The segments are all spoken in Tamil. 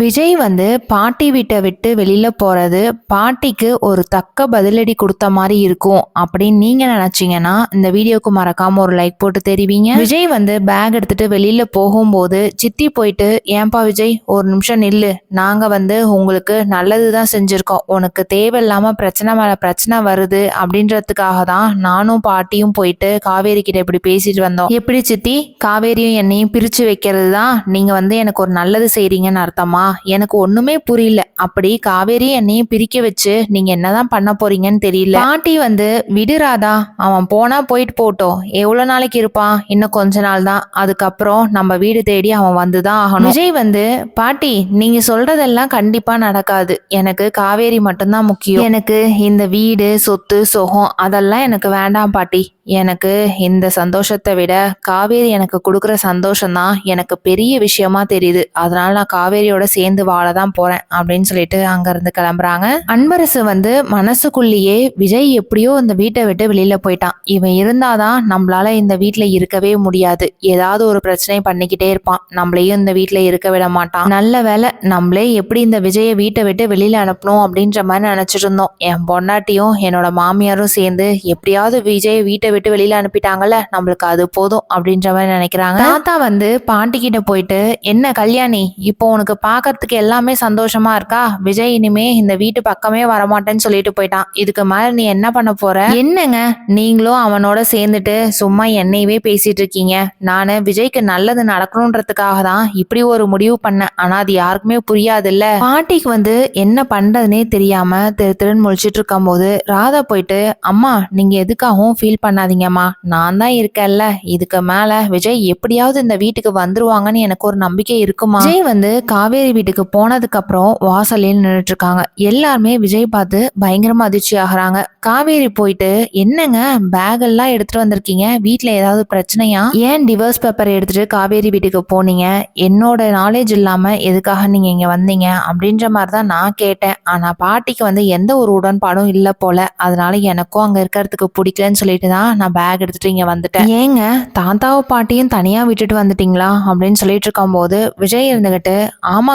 விஜய் வந்து பாட்டி வீட்டை விட்டு வெளியில போறது பாட்டிக்கு ஒரு தக்க பதிலடி கொடுத்த மாதிரி இருக்கும் அப்படின்னு நீங்க நினைச்சீங்கன்னா இந்த வீடியோக்கு மறக்காம ஒரு லைக் போட்டு தெரிவிங்க. விஜய் வந்து பேக் எடுத்துட்டு வெளியில போகும்போது சித்தி போயிட்டு ஏன்பா விஜய் ஒரு நிமிஷம் நில்லு. நாங்க வந்து உங்களுக்கு நல்லதுதான் செஞ்சிருக்கோம். உனக்கு தேவையில்லாம பிரச்சனை மேல பிரச்சனை வருது. அப்படின்றதுக்காக தான் நானும் பாட்டியும் போயிட்டு காவேரி கிட்ட இப்படி பேசிட்டு வந்தோம். எப்படி சித்தி? காவேரியும் என்னையும் பிரிச்சு வைக்கிறது தான் நீங்க வந்து எனக்கு ஒரு நல்லது செய்றீங்கன்னு அர்த்தமா? எனக்கு ஒண்ணுமே புரியல. அப்படி காவேரி என்னையும் பிரிக்க வச்சு நீங்க என்னதான் பண்ண போறீங்கன்னு தெரியல. பாட்டி வந்து விடுறாதா அவன் போனா போயிட்டு போட்டோம் எவ்வளவு நாளைக்கு இருப்பான்? இன்னும் கொஞ்ச நாள் தான். அதுக்கப்புறம் நம்ம வீடு தேடி அவன் வந்துதான் ஆகணும். விஜய் வந்து பாட்டி நீங்க சொல்றதெல்லாம் கண்டிப்பா நடக்காது. எனக்கு காவேரி மட்டும்தான் முக்கியம். எனக்கு இந்த வீடு சொத்து சுகம் அதெல்லாம் எனக்கு வேண்டாம் பாட்டி. எனக்கு இந்த சந்தோஷத்தை விட காவேரி எனக்கு கொடுக்குற சந்தோஷம் தான் எனக்கு பெரிய விஷயமா தெரியுது. அதனால நான் காவேரியோட சேர்ந்து வாழ தான் போறேன் அப்படின்னு சொல்லிட்டு அங்கேருந்து கிளம்புறாங்க. அன்பரசு வந்து மனசுக்குள்ளேயே விஜய் எப்படியோ இந்த வீட்டை விட்டு வெளியில போயிட்டான். இவன் இருந்தாதான் நம்மளால இந்த வீட்டில் இருக்கவே முடியாது. ஏதாவது ஒரு பிரச்சனை பண்ணிக்கிட்டே இருப்பான். நம்மளையும் இந்த வீட்டில் இருக்க விட மாட்டான். நல்ல வேலை நம்மளே எப்படி இந்த விஜயை வீட்டை விட்டு வெளியில அனுப்பணும் அப்படின்ற மாதிரி நினைச்சிட்டு இருந்தோம். என் பொண்டாட்டியும் என்னோட மாமியாரும் சேர்ந்து எப்படியாவது விஜய் வீட்டை விட்டு வெளியில அனுப்பிட்டாங்கல்ல நம்மளுக்கு அது போதும் அப்படின்ற மாதிரி நினைக்கிறாங்க. தாத்தா வந்து பாட்டி கிட்ட போயிட்டு என்ன கல்யாணி இப்போ உனக்கு பா பார்க்கறதுக்கு எல்லாமே சந்தோஷமா இருக்கா? விஜய் இனிமே இந்த வீட்டு பக்கமே வரமாட்டேன்னு சொல்லிட்டு போயிட்டான். இதுக்கு மேல நீ என்ன பண்ண போற? என்னங்க? நீங்களும் அவனோட சேர்ந்துட்டு சும்மா என்னையவே பேசிட்டு இருக்கீங்க. நானு விஜய்க்கு நல்லது நடக்கணுன்றதுக்காக தான் இப்படி ஒரு முடிவு பண்ணேன். ஆனா அது யாருக்குமே புரியாதுல்ல. பாட்டிக்கு வந்து என்ன பண்றதுனே தெரியாம திரு திருன்னு முழிச்சிட்டு இருக்கும் போது ராதா போயிட்டு அம்மா நீங்க எதுக்காகவும் ஃபீல் பண்ணாதீங்கம்மா. நான் தான் இருக்கேன்ல. இதுக்கு மேல விஜய் எப்படியாவது இந்த வீட்டுக்கு வந்துருவாங்கன்னு எனக்கு ஒரு நம்பிக்கை இருக்குமா? விஜய் வந்து காவேரி வீட்டுக்கு போனதுக்கப்புறம் வாசலில் நின்றுட்டு இருக்காங்க எல்லாருமே விஜய் பார்த்து பயங்கரமா அதிர்ச்சி ஆகுறாங்க காவேரி போயிட்டு என்னங்க பேக் எல்லாம் எடுத்துட்டு வந்திருக்கீங்க? வீட்டில் ஏதாவது பிரச்சனையா? ஏன் டிவோர்ஸ் பேப்பர் எடுத்துட்டு காவேரி வீட்டுக்கு போனீங்க? என்னோட நாலேஜ் இல்லாம எதுக்காக நீங்க இங்க வந்தீங்க? அப்படின்ற மாதிரி தான் நான் கேட்டேன். ஆனா பாட்டிக்கு வந்து எந்த ஒரு உடன்பாடும் இல்ல போல. அதனால எனக்கும் அங்க இருக்கிறதுக்கு பிடிக்கலன்னு சொல்லிட்டு தான் நான் பேக் எடுத்துட்டு இங்க வந்துட்டேன். ஏங்க தாத்தாவும் பாட்டியும் தனியா விட்டுட்டு வந்துட்டீங்களா? அப்படின்னு சொல்லிட்டு இருக்கும்போது விஜய் இருந்துகிட்டு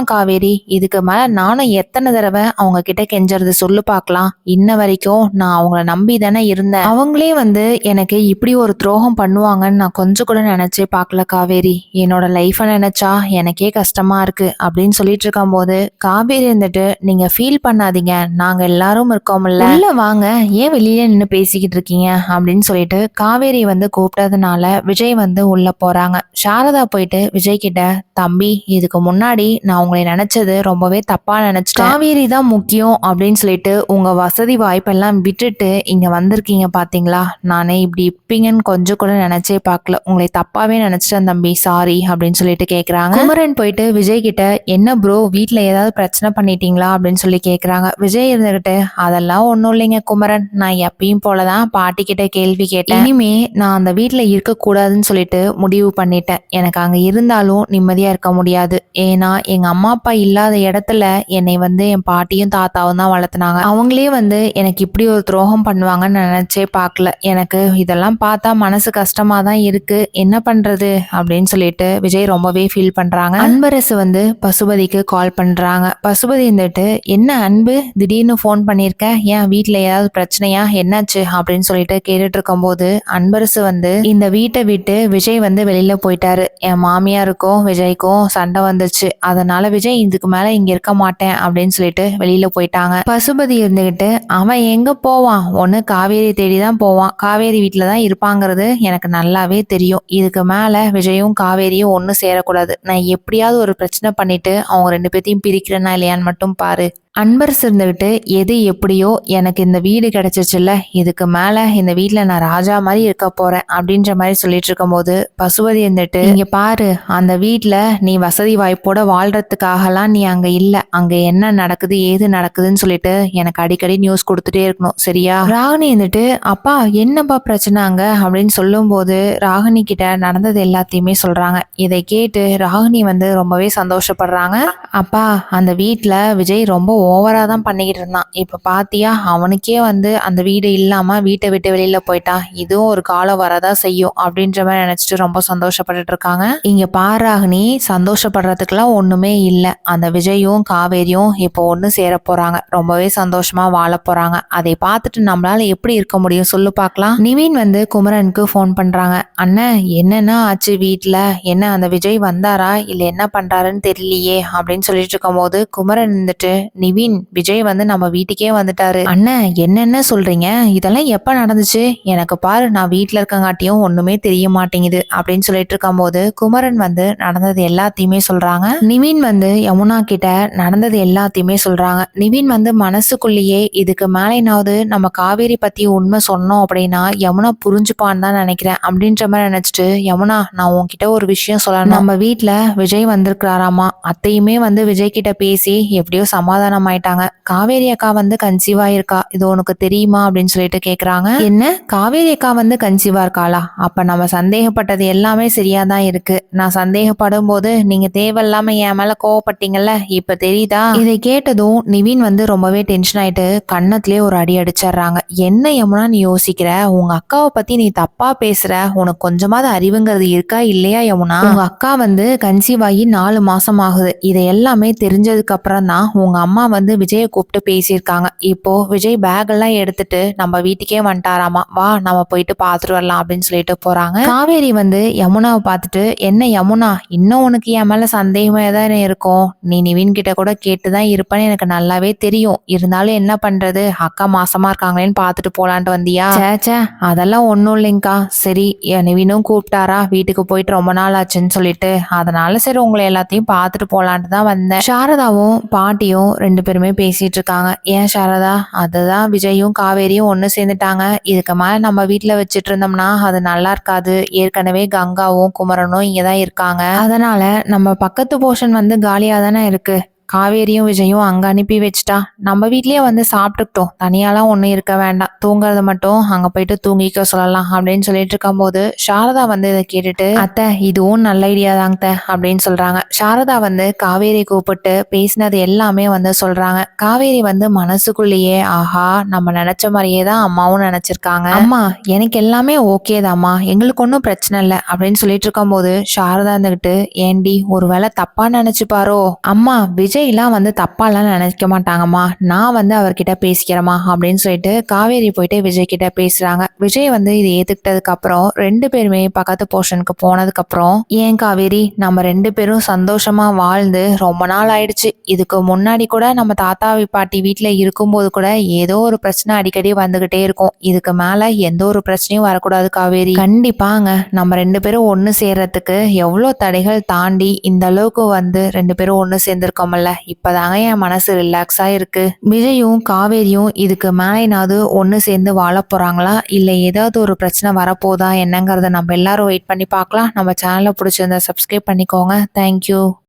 காவேரி. இதுக்கு மேல நானும் எத்தனை தடவை அவங்க கிட்ட கெஞ்சறது சொல்லு பார்க்கலாம். இன்ன வரைக்கும் நான் அவங்கள நம்பி தானே இருந்தேன். அவங்களே வந்து எனக்கு இப்படி ஒரு துரோகம் பண்ணுவாங்கன்னு நான் கொஞ்சம் கூட நினைச்சே பார்க்கல காவேரி. என்னோட லைஃபை நினைச்சா எனக்கே கஷ்டமா இருக்கு அப்படின்னு சொல்லிட்டு இருக்கும்போது காவேரி இருந்துட்டு நீங்க ஃபீல் பண்ணாதீங்க. நாங்க எல்லாரும் இருக்கோம்ல. இல்ல வாங்க. ஏன் வெளியில நின்று பேசிக்கிட்டு இருக்கீங்க? அப்படின்னு சொல்லிட்டு காவேரி வந்து கூப்பிட்டதுனால விஜய் வந்து உள்ள போறாங்க. சாரதா போயிட்டு விஜய் கிட்ட தம்பி இதுக்கு முன்னாடி நான் உங்களை நினைச்சது ரொம்பவே தப்பா நினைச்சிட்டேன். காவேரி தான் முக்கியம் அப்படின்னு சொல்லிட்டு உங்க வசதி வாய்ப்பெல்லாம் விட்டுட்டு இங்க வந்திருக்கீங்க பாத்தீங்களா? நானே இப்படி இருப்பீங்கன்னு கொஞ்சம் கூட நினைச்சே பார்க்கல. உங்களை தப்பாவே நினைச்சிட்டேன் தம்பி. சாரி அப்படின்னு சொல்லிட்டு கேக்குறாங்க. குமரன் போயிட்டு விஜய் கிட்ட என்ன ப்ரோ வீட்ல ஏதாவது பிரச்சனை பண்ணிட்டீங்களா? அப்படின்னு சொல்லி கேக்குறாங்க. விஜய் இருந்துகிட்டு அதெல்லாம் ஒன்றும் இல்லைங்க குமரன். நான் எப்பயும் போலதான் பாட்டி கிட்ட கேள்வி கேட்டேன். இனிமே நான் அந்த வீட்ல இருக்க கூடாதுன்னு சொல்லிட்டு முடிவு பண்ணிட்டேன். எனக்கு அங்க இருந்தாலும் நிம்மதியா இருக்க முடியாது. ஏன்னா எங்க அம்மா அம்மா அப்பா இல்லாத இடத்துல என்னை வந்து என் பாட்டியும் தாத்தாவும் தான் வளர்த்துனாங்க. அவங்களே வந்து எனக்கு இப்படி ஒரு துரோகம் பண்ணுவாங்கன்னு நினைச்சே பார்க்கல. எனக்கு இதெல்லாம் பார்த்தா மனசு கஷ்டமா தான் இருக்கு. என்ன பண்றது? அப்படின்னு சொல்லிட்டு விஜய் ரொம்பவே ஃபீல் பண்றாங்க. அன்பரசு வந்து பசுபதிக்கு கால் பண்றாங்க. பசுபதி இருந்துட்டு என்ன அன்பு? திடீர்னு ஃபோன் பண்ணியிருக்க ஏன் வீட்டில் ஏதாவது பிரச்சனையா? என்னாச்சு? அப்படின்னு சொல்லிட்டு கேட்டுட்டு இருக்கும்போது அன்பரசு வந்து இந்த வீட்டை விட்டு விஜய் வந்து வெளியில போயிட்டாரு. என் மாமியாருக்கும் விஜய்க்கும் சண்டை வந்துச்சு. அதனால விஜய் இதுக்கு மேல இங்க இருக்க மாட்டேன் அப்படின்னு சொல்லிட்டு வெளியில போயிட்டாங்க. பசுபதி இருந்துகிட்டு அவன் எங்க போவான்? ஒண்ணு காவேரி தேடி தான் போவான். காவேரி வீட்டில தான் இருப்பாங்கிறது எனக்கு நல்லாவே தெரியும். இதுக்கு மேல விஜயும் காவேரியும் ஒன்றும் சேரக்கூடாது. நான் எப்படியாவது ஒரு பிரச்சனை பண்ணிட்டு அவங்க ரெண்டு பேர்த்தையும் பிரிக்கிறேனா இல்லையான்னு மட்டும் பாரு. அன்பரசு இருந்துகிட்டு எது எப்படியோ எனக்கு இந்த வீடு கிடைச்சிச்சுல்ல இதுக்கு மேலே இந்த வீட்டில் நான் ராஜா மாதிரி இருக்க போகிறேன் அப்படின்ற மாதிரி சொல்லிட்டு இருக்கும்போது பசுபதி இருந்துட்டு இங்கே பாரு அந்த வீட்டில் நீ வசதி வாய்ப்போட வாழ்கிறதுக்காகலாம் நீ அங்கே இல்லை. அங்கே என்ன நடக்குது ஏது நடக்குதுன்னு சொல்லிட்டு எனக்கு அடிக்கடி நியூஸ் கொடுத்துட்டே இருக்கணும். சரியா? ராகினி இருந்துட்டு அப்பா என்னப்பா பிரச்சனை அங்கே? அப்படின்னு சொல்லும்போது ராகினி கிட்ட நடந்தது எல்லாத்தையுமே சொல்கிறாங்க இதை கேட்டு ராகினி வந்து ரொம்பவே சந்தோஷப்படுறாங்க. அப்பா அந்த வீட்டில் விஜய் ரொம்ப ஓவராக தான் பண்ணிக்கிட்டு இருந்தான். இப்போ பார்த்தியா அவனுக்கே வந்து அந்த வீடு இல்லாமல் வீட்டை விட்டு வெளியில் போயிட்டான் இதுவும் ஒரு காலம் வரதா செய்யும் அப்படின்ற மாதிரி நினச்சிட்டு ரொம்ப சந்தோஷப்பட்டுட்டு இருக்காங்க. இங்கே பாராகினி சந்தோஷப்படுறதுக்கெல்லாம் ஒன்றுமே இல்லை. அந்த விஜயும் காவேரியும் இப்போ ஒன்று சேர போகிறாங்க ரொம்பவே சந்தோஷமாக வாழ போகிறாங்க அதை பார்த்துட்டு நம்மளால் எப்படி இருக்க முடியும் சொல்லு பார்க்கலாம். நிவின் வந்து குமரனுக்கு ஃபோன் பண்ணுறாங்க அண்ணன் என்னென்ன ஆச்சு வீட்டில் என்ன அந்த விஜய் வந்தாரா? இல்லை என்ன பண்ணுறாருன்னு தெரியலையே அப்படின்னு சொல்லிட்டு இருக்கும்போது குமரன் இருந்துட்டு நிவின் விஜய் வந்து நம்ம வீட்டுக்கே வந்துட்டாரு. அண்ணன் என்னென்ன சொல்றீங்க? இதெல்லாம் எப்ப நடந்துச்சு? எனக்கு பாரு நான் வீட்டுல இருக்கங்காட்டியும் ஒண்ணுமே தெரிய மாட்டேங்குது அப்படின்னு சொல்லிட்டு இருக்கும்போது குமரன் வந்து நடந்தது எல்லாத்தையுமே சொல்றாங்க. நிவின் வந்து யமுனா கிட்ட நடந்தது எல்லாத்தையுமே சொல்றாங்க. நிவின் வந்து மனசுக்குள்ளேயே இதுக்கு மேலேனாவது நம்ம காவேரி பத்தி உண்மை சொன்னோம் அப்படின்னா யமுனா புரிஞ்சுப்பான்னு தான் நினைக்கிறேன் அப்படின்ற மாதிரி நினைச்சிட்டு யமுனா நான் உன்கிட்ட ஒரு விஷயம் சொல்லணும். நம்ம வீட்டுல விஜய் வந்திருக்கிறாராமா? அத்தையுமே வந்து விஜய் கிட்ட பேசி எப்படியோ சமாதானம் ஆயிட்டாங்க. காவேரி அக்கா வந்து கன்சீவா இருக்கா? இது உனக்கு தெரியுமா? அப்படின்னு சொல்லிட்டு கேக்குறாங்க. என்ன? காவேரி அக்கா வந்து கன்சீவா இருக்காளா? அப்ப நம்ம சந்தேகப்பட்டது எல்லாமே சரியா தான் இருக்கு. நான் சந்தேகப்படும் போது நீங்க தேவையில்லாம என் மேல கோவப்பட்டீங்கல்ல? இப்ப தெரியுதா? இதை கேட்டதும் நிவின் வந்து ரொம்பவே டென்ஷன் ஆயிட்டு கண்ணத்திலே ஒரு அடி அடிச்சிடுறாங்க. என்ன எம்னா நீ யோசிக்கிற? உங்க அக்காவை பத்தி நீ தப்பா பேசுற? உனக்கு கொஞ்சமாவது அறிவுங்கிறது இருக்கா இல்லையா யமுனா? உங்க அக்கா வந்து கன்சீவ் ஆகி நாலு மாசம் ஆகுது. இதை எல்லாமே தெரிஞ்சதுக்கு அப்புறம் தான் உங்க அம்மா வந்து விஜயை கூப்பிட்டு பேசியிருக்காங்க. இப்போ விஜய் பேக்கெல்லாம் எடுத்துட்டு நம்ம வீட்டுக்கே வந்துட்டாராமா? வா நம்ம போயிட்டு பார்த்துட்டு வரலாம் அப்படின்னு சொல்லிட்டு போறாங்க. காவேரி வந்து யமுனாவை பார்த்துட்டு என்ன யமுனா? இன்னும் உனக்கு என் மேல சந்தேகமே தானே இருக்கும்? நீ நிவின் கிட்ட கூட கேட்டுதான் இருப்பேன்னு எனக்கு நல்லாவே தெரியும். இருந்தாலும் என்ன பண்றது? அக்கா மாசமா இருக்காங்களேன்னு பார்த்துட்டு போலான்ட்டு வந்தியா? சே அதெல்லாம் ஒன்றும் இல்லைங்கக்கா சரி என் நிவினும் கூப்பிட்டாரா? வீட்டுக்கு போயிட்டு ரொம்ப நாள் ஆச்சுன்னு சொல்லிட்டு. அதனால சரி உங்களை எல்லாத்தையும் பார்த்துட்டு போலான்ட்டு தான் வந்தேன். சாரதாவும் பாட்டியும் ரெண்டு பேருமே பேசிட்டு இருக்காங்க ஏன் சாரதா? அதுதான் விஜயும் காவேரியும் ஒன்று சேர்ந்துட்டாங்க. இதுக்கு மேலே நம்ம வீட்டில் வச்சுட்டு இருந்தோம்னா அது நல்லா இருக்காது. ஏற்கனவே கங்காவும் குமரனும் இங்கே தான் இருக்காங்க. அதனால நம்ம பக்கத்து போர்ஷன் வந்து காலியாக தானே இருக்கு. காவேரியும் விஜயும் அங்கே அனுப்பி வச்சிட்டா. நம்ம வீட்லேயே வந்து சாப்பிட்டுக்கிட்டோம். தனியாலாம் ஒன்றும் இருக்க வேண்டாம். தூங்குறது மட்டும் அங்கே போயிட்டு தூங்கிக்க சொல்லலாம் அப்படின்னு சொல்லிட்டு இருக்கும்போது சாரதா வந்து இதை கேட்டுட்டு அத்தை இதுவும் நல்ல ஐடியா தாங்க அப்படின்னு சொல்கிறாங்க சாரதா வந்து காவேரி கூப்பிட்டு பேசினது எல்லாமே வந்து சொல்கிறாங்க காவேரி வந்து மனசுக்குள்ளேயே ஆஹா நம்ம நினச்ச மாதிரியே தான் அம்மாவும் நினச்சிருக்காங்க. அம்மா எனக்கு எல்லாமே ஓகே தாம்மா. எங்களுக்கு ஒன்றும் பிரச்சனை இல்லை. அப்படின்னு சொல்லிட்டு இருக்கும்போது சாரதா இருந்துக்கிட்டு ஏண்டி ஒருவேளை தப்பாக நினச்சிப்பாரோ அம்மா விஜய்லாம் வந்து தப்பாலாம் நினைக்க மாட்டாங்கம்மா. நான் வந்து அவர்கிட்ட பேசிக்கிறேம்மா அப்படின்னு சொல்லிட்டு காவேரி போயிட்டு விஜய் கிட்ட பேசுறாங்க. விஜய் வந்து இதை ஏத்துக்கிட்டதுக்கு அப்புறம் ரெண்டு பேருமே பக்கத்து போர்ஷனுக்கு போனதுக்கு அப்புறம் ஏன் காவேரி நம்ம ரெண்டு பேரும் சந்தோஷமா வாழ்ந்து ரொம்ப நாள் ஆயிடுச்சு. இதுக்கு முன்னாடி கூட நம்ம தாத்தா பாட்டி வீட்டுல இருக்கும்போது கூட ஏதோ ஒரு பிரச்சனை அடிக்கடி வந்துகிட்டே இருக்கும். இதுக்கு மேல எந்த ஒரு பிரச்சனையும் வரக்கூடாது காவேரி. கண்டிப்பாங்க நம்ம ரெண்டு பேரும் ஒன்று சேர்றதுக்கு எவ்வளோ தடைகள் தாண்டி இந்த அளவுக்கு வந்து ரெண்டு பேரும் ஒன்று சேர்ந்திருக்கோம்ல. இப்பதாங்க என் மனசு ரிலாக்ஸா இருக்கு. விஜயும் காவேரியும் இதுக்கு மேலேனாவது ஒன்னு சேர்ந்து வாழ போறாங்களா? இல்ல ஏதாவது ஒரு பிரச்சனை வரப்போதா என்னங்கறத நம்ம எல்லாரும் வெயிட் பண்ணி பார்க்கலாம். நம்ம சேனலை பிடிச்சிருந்தா சப்ஸ்கிரைப் பண்ணிக்கோங்க. தேங்க்யூ